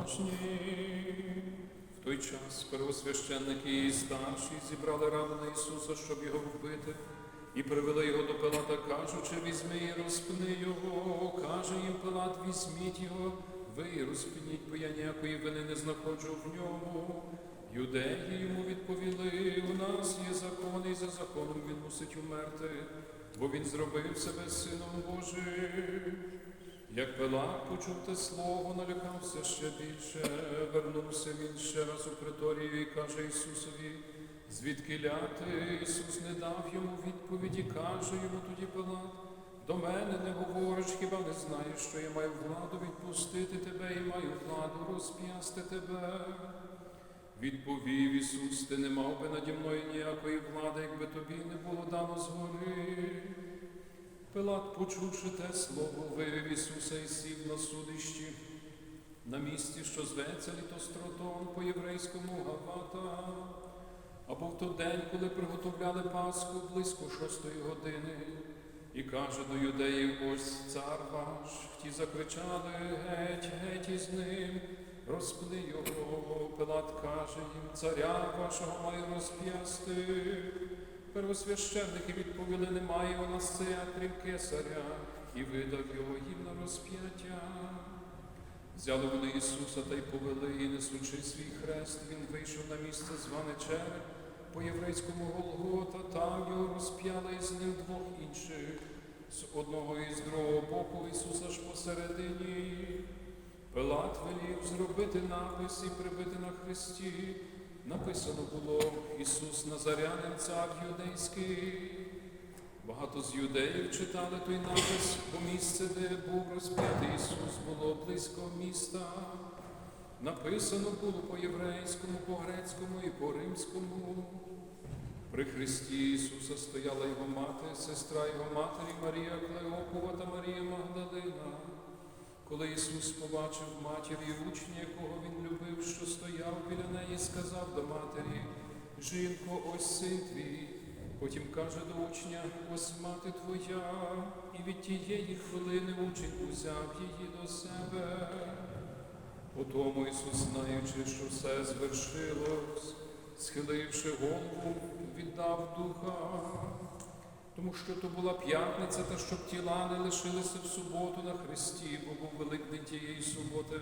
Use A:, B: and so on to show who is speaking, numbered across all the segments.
A: уважні. В той час первосвященники і старші зібрали раду на Ісуса, щоб його вбити, і привели його до Пилата, кажучи, візьми і розпни його. Каже їм Пилат, візьміть його, ви і розпніть, бо я ніякої вини не знаходжу в ньому. Юдеї йому відповіли, у нас є закон, і за законом він мусить умерти, бо він зробив себе сином Божим. Як Пилат почув те слово, налякався ще більше, вернувся він ще раз у приторію і каже Ісусові, звідки ляти? Ісус не дав йому відповіді, каже йому тоді Пилат, до мене не говориш, хіба не знаєш, що я маю владу відпустити тебе і маю владу розп'ясти тебе. Відповів Ісус, ти не мав би наді мною ніякої влади, якби тобі не було дано згори. Пилат, почувши те слово, вивів Ісуса і сів на судищі на місці, що зветься літостротон по єврейському Гавата. А був то день, коли приготовляли Пасху близько шостої години, і каже до юдеїв, ось цар ваш. Ті закричали геть, геть із ним, розпни його. Пилат каже їм, царя вашого маю розп'ясти. Первосвященники відповіли, немає у нас крім кесаря, і видав його їм на розп'яття. Взяли вони Ісуса та й повели, і несучи свій хрест, він вийшов на місце зване Череп, по єврейському Голгота, там його розп'яли і з ним двох інших, з одного і з другого боку Ісуса ж посередині. Пилат велів зробити напис і прибити на хресті. Написано було Ісус Назарянин, цар юдейський. Багато з юдеїв читали той напис, бо місце, де був розп'ятий Ісус, було близько міста. Написано було по-єврейському, по-грецькому і по-римському. При Христі Ісуса стояла його мати, сестра його матері Марія Клеопова та Марія Магдалина. Коли Ісус побачив матір і учня, якого він любив, що стояв біля неї, сказав до матері, жінко, ось син твій. Потім каже до учня, ось мати твоя, і від тієї хвилини учень узяв її до себе. Потому Ісус, знаючи, що все звершилось, схиливши голову, віддав духа. Тому що то була п'ятниця, та щоб тіла не лишилися в суботу на Христі, бо був великдень тієї суботи.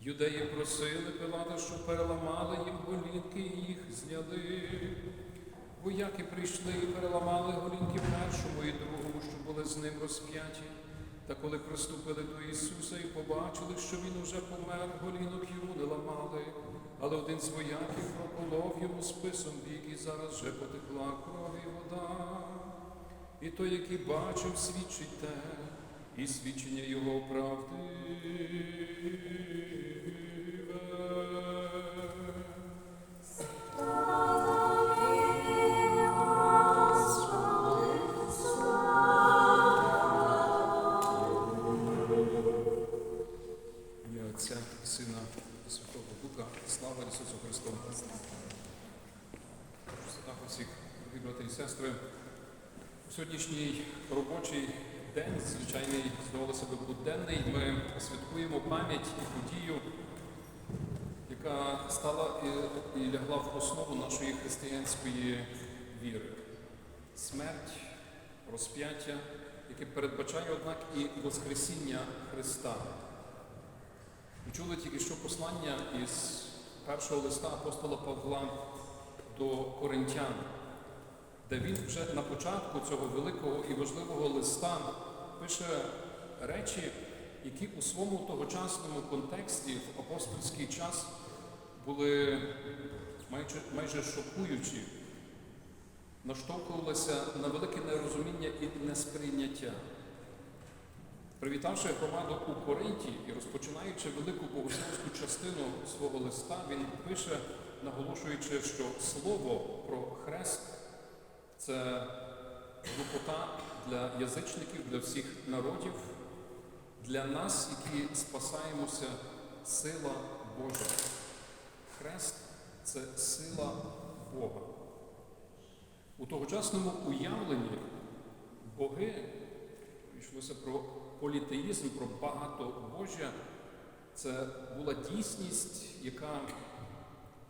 A: Юдеї просили Пилата, щоб переламали їм голінки і їх зняли. Вояки прийшли і переламали голінки першому і другому, що були з ним розп'яті. Та коли приступили до Ісуса і побачили, що Він уже помер, голінок йому не ламали. Але один з вояків проколов йому списом бік, і зараз вже потекла кров і. І той, який бачив, свідчить те, і свідчення його правдиве. Лягла в основу нашої християнської віри. Смерть, розп'яття, яке передбачає, однак, і Воскресіння Христа. Ми чули тільки що послання із першого листа апостола Павла до Коринтян, де він вже на початку цього великого і важливого листа пише речі, які у своєму тогочасному контексті в апостольський час були майже, майже шокуючі, наштовхувалися на велике нерозуміння і несприйняття. Привітавши громаду у Коринті і розпочинаючи велику богословську частину свого листа, він пише, наголошуючи, що слово про хрест це глупота для язичників, для всіх народів, для нас, які спасаємося, сила Божа. Хрест це сила Бога. У тогочасному уявленні боги йшлося про політеїзм, про багатобожжя, Це була дійсність, яка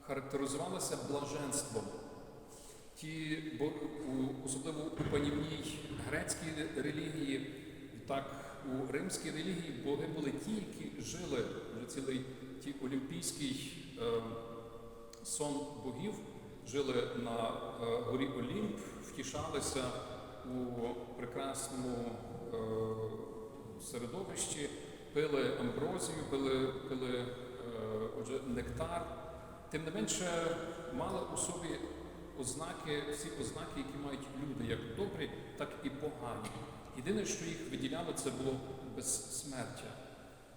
A: характеризувалася блаженством. Ті, бо особливо у панівній грецькій релігії, так у римській релігії боги були ті, які жили вже цілий ті олімпійський е, сон богів, жили на е, горі Олімп, втішалися у прекрасному е, середовищі, пили амброзію, пили, пили е, отже, нектар. Тим не менше мали у собі ознаки, всі ознаки, які мають люди, як добрі, так і погані. Єдине, що їх виділяло, це було безсмертя.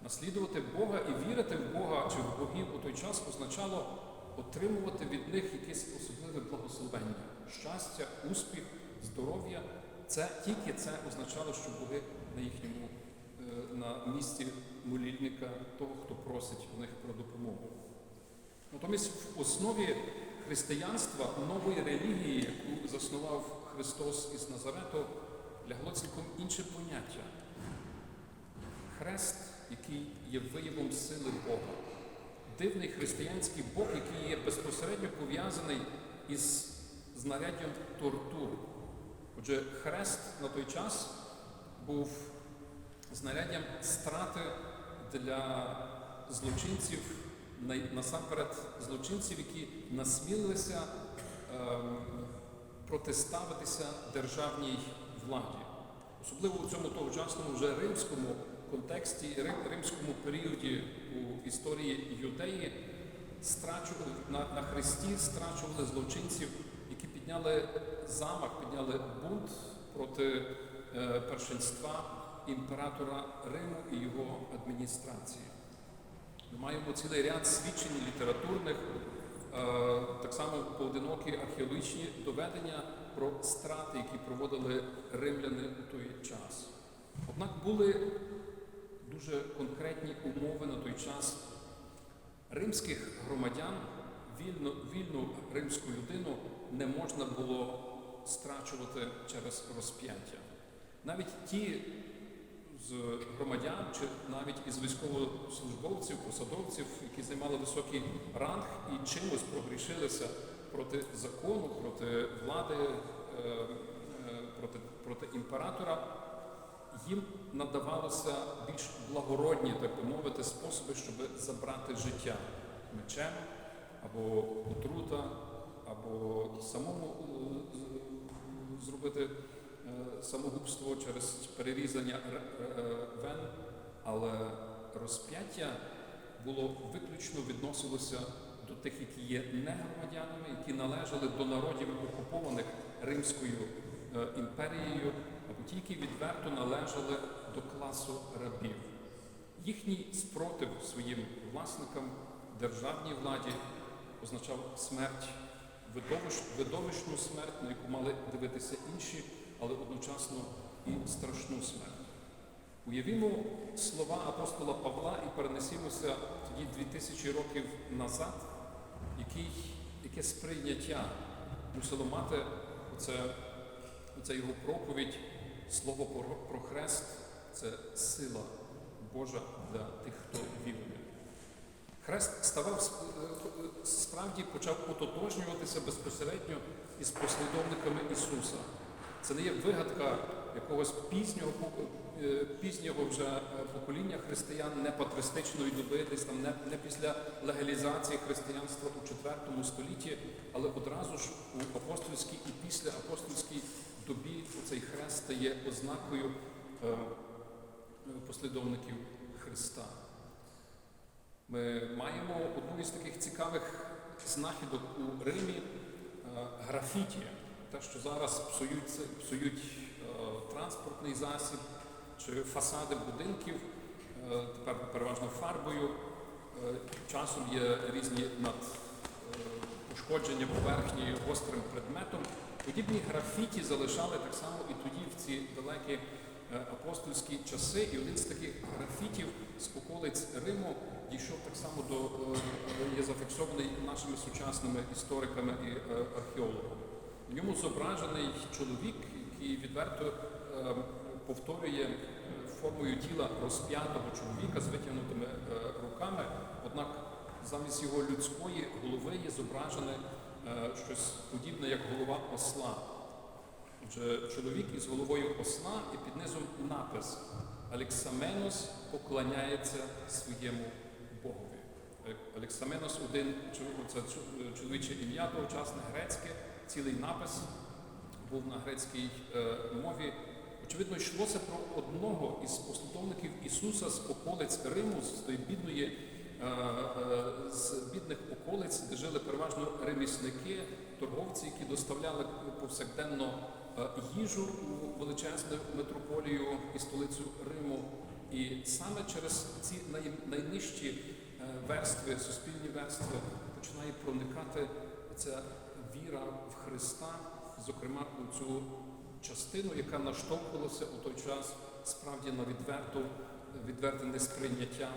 A: Наслідувати Бога і вірити в Бога чи в богів у той час означало отримувати від них якесь особливе благословення, щастя, успіх, здоров'я. Це тільки це означало, що боги на їхньому е, на місці молільника того, хто просить у них про допомогу. Натомість в основі християнства нової релігії, яку заснував Христос із Назарету, лягло цілком інше поняття. Хрест, який є виявом сили Бога. Дивний християнський Бог, який є безпосередньо пов'язаний із знаряддям тортур. Отже, хрест на той час був знаряддям страти для злочинців, насамперед злочинців, які насмілилися ем, протиставитися державній владі. Особливо у цьому тогочасному вже римському контексті, римському періоді у історії юдеї страчували на, на хресті страчували злочинців, які підняли замах, підняли бунт проти е, першинства імператора Риму і його адміністрації. Ми маємо цілий ряд свідчень літературних, е, так само поодинокі археологічні доведення про страти, які проводили римляни у той час. Однак були дуже конкретні умови на той час римських громадян, вільну, вільну римську людину не можна було страчувати через розп'яття. Навіть ті з громадян, чи навіть із військовослужбовців, посадовців, які займали високий ранг і чимось прогрішилися проти закону, проти влади, е, е, проти, проти імператора, їм надавалося більш благородні, так би мовити, способи, щоб забрати життя мечем або отрута, або самому е, зробити самогубство через перерізання вен, але розп'яття було виключно відносилося тих, які є не громадянами, які належали до народів окупованих Римською е, імперією, або ті, які відверто належали до класу рабів. Їхній спротив своїм власникам, державній владі означав смерть, видовищ, видовищну смерть, на яку мали дивитися інші, але одночасно і страшну смерть. Уявімо слова апостола Павла і перенесімося тоді 2000 років назад, який, яке сприйняття мусило мати оце, оце його проповідь, слово про, про хрест це сила Божа для тих, хто вірує. Хрест ставав е, справді почав ототожнюватися безпосередньо із послідовниками Ісуса. Це не є вигадка якогось пізнього, е, пізнього вже е, покоління християн, не патристичної доби, десь там не, не після легалізації християнства у IV столітті, але одразу ж у апостольській і після апостольській добі цей хрест стає ознакою е, е, послідовників Христа. Ми маємо одну із таких цікавих знахідок у Римі е, графіті. Те, що зараз псують, псують е, транспортний засіб чи фасади будинків, е, тепер переважно фарбою. Е, Часом є різні над е, пошкодження поверхні гострим предметом. Подібні графіті залишали так само і тоді, в ці далекі апостольські часи. І один з таких графітів з околиць Риму дійшов так само до є зафіксований нашими сучасними істориками і археологами. В ньому зображений чоловік, який відверто повторює е, формою тіла розп'ятого чоловіка з витягнутими е, руками, однак замість його людської голови є зображене е, щось подібне, як голова осла. Отже, чоловік із головою осла і під низом напис Алексаменос поклоняється своєму Богові. Алексаменос один це чоловіче ім'я тогочасне грецьке, цілий напис був на грецькій мові. Очевидно, йшлося про одного із послідовників Ісуса з околиць Риму, з бідної, е, е, з бідних околиць, де жили переважно ремісники, торговці, які доставляли повсякденно е, їжу у величезну метрополію і столицю Риму. І саме через ці най, найнижчі верстви, суспільні верстви, починає проникати ця віра в Христа, зокрема у цю частину, яка наштовхувалася у той час справді на відверту, відверте несприйняття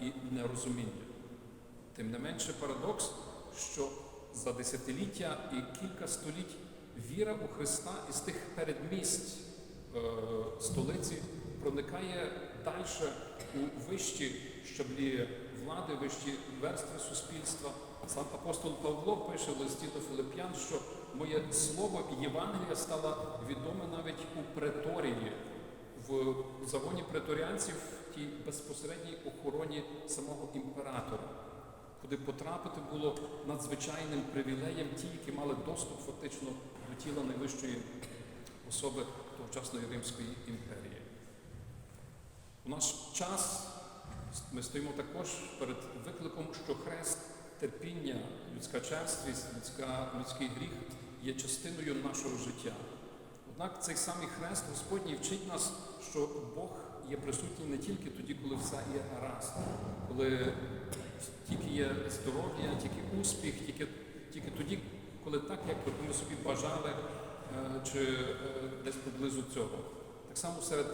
A: і нерозуміння. Тим не менше парадокс, що за десятиліття і кілька століть віра у Христа із тих передмість е, столиці проникає далі у вищі щаблі влади, вищі верстви суспільства. Сам апостол Павло пише в листі до Филип'ян, що моє слово Євангелія стало відоме навіть у преторії, в загоні преторіанців, в тій безпосередній охороні самого імператора, куди потрапити було надзвичайним привілеєм ті, які мали доступ фактично до тіла найвищої особи тогочасної Римської імперії. У наш час ми стоїмо також перед викликом, що хрест терпіння, людська черствість, людська, людський гріх є частиною нашого життя. Однак цей самий хрест Господній вчить нас, що Бог є присутній не тільки тоді, коли все є гаразд, коли тільки є здоров'я, тільки успіх, тільки, тільки тоді, коли так, як ми собі бажали, е, чи е, десь поблизу цього. Так само серед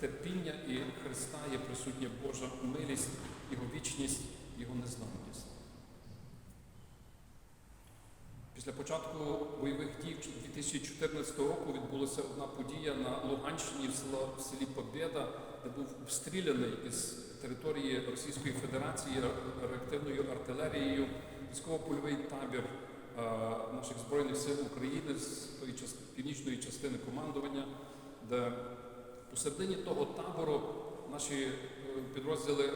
A: терпіння і Христа є присутня Божа милість, Його вічність, Його незламність. Після початку бойових дій 2014 року відбулася одна подія на Луганщині в, селі Побєда, де був обстріляний із території Російської Федерації реактивною артилерією військово-польовий табір наших Збройних сил України з тої північної частини командування, де посередині того табору наші е, підрозділи, е, е,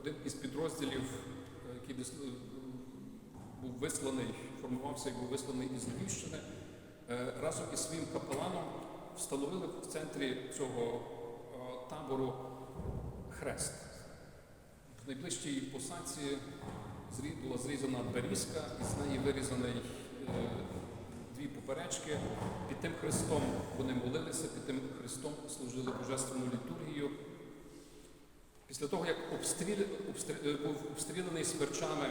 A: один із підрозділів, який був висланий, формувався і був висланий із Львівщини, е, разом із своїм капеланом встановили в центрі цього е, табору хрест. В найближчій посадці була зрізана берізка, і з неї вирізаний е, дві поперечки. Під тим хрестом вони молилися, під тим хрестом служили божественну літургію. Після того, як обстріл, обстрі- е, був обстріляний смерчами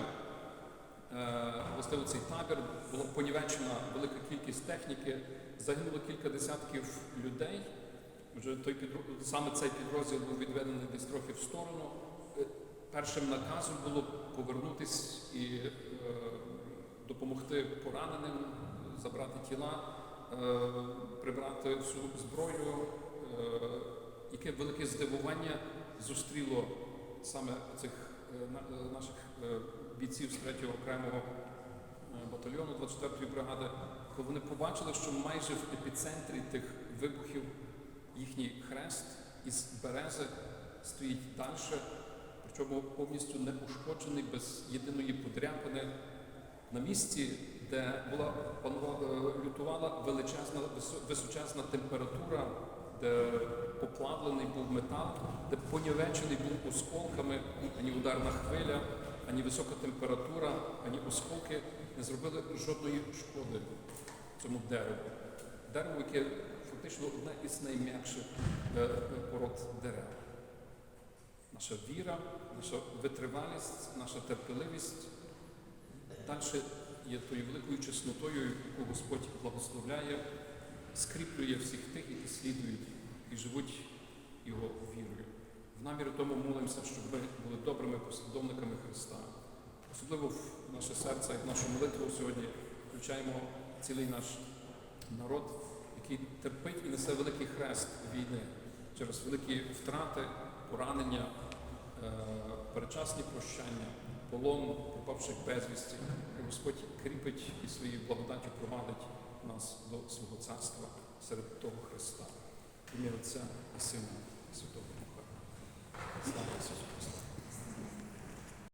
A: е, власне цей табір, була понівечена велика кількість техніки, загинуло кілька десятків людей. Вже той підро- саме цей підрозділ був відведений десь трохи в сторону. Е, Першим наказом було повернутись і е, допомогти пораненим, забрати тіла, е, прибрати всю зброю. Е, яке велике здивування зустріло саме цих е, е, наших е, бійців з 3-го окремого е, батальйону 24-ї бригади, коли вони побачили, що майже в епіцентрі тих вибухів їхній хрест із берези стоїть далі, причому повністю не ушкоджений, без єдиної подряпини. На місці, де була панувала, е, лютувала величезна височезна температура, де поплавлений був метал, де понівечений був осколками, ані ударна хвиля, ані висока температура, ані осколки не зробили жодної шкоди цьому дереву. Дерево, яке фактично одне із найм'якших е, пород дерев. Наша віра, наша витривалість, наша терпеливість далі є тою великою чеснотою, яку Господь благословляє, скріплює всіх тих, які слідують і живуть Його вірою. Намірі тому молимося, щоб ми були добрими послідовниками Христа. Особливо в наше серце і в нашу молитву сьогодні включаємо цілий наш народ, який терпить і несе великий хрест війни. через великі втрати, поранення, е, передчасні прощання, полон, пропавших безвісті. Господь кріпить і своєю благодаттю провадить нас до свого царства серед того Христа. Ім'я Отця і Сина і Святого. Слава Ісусу Христу!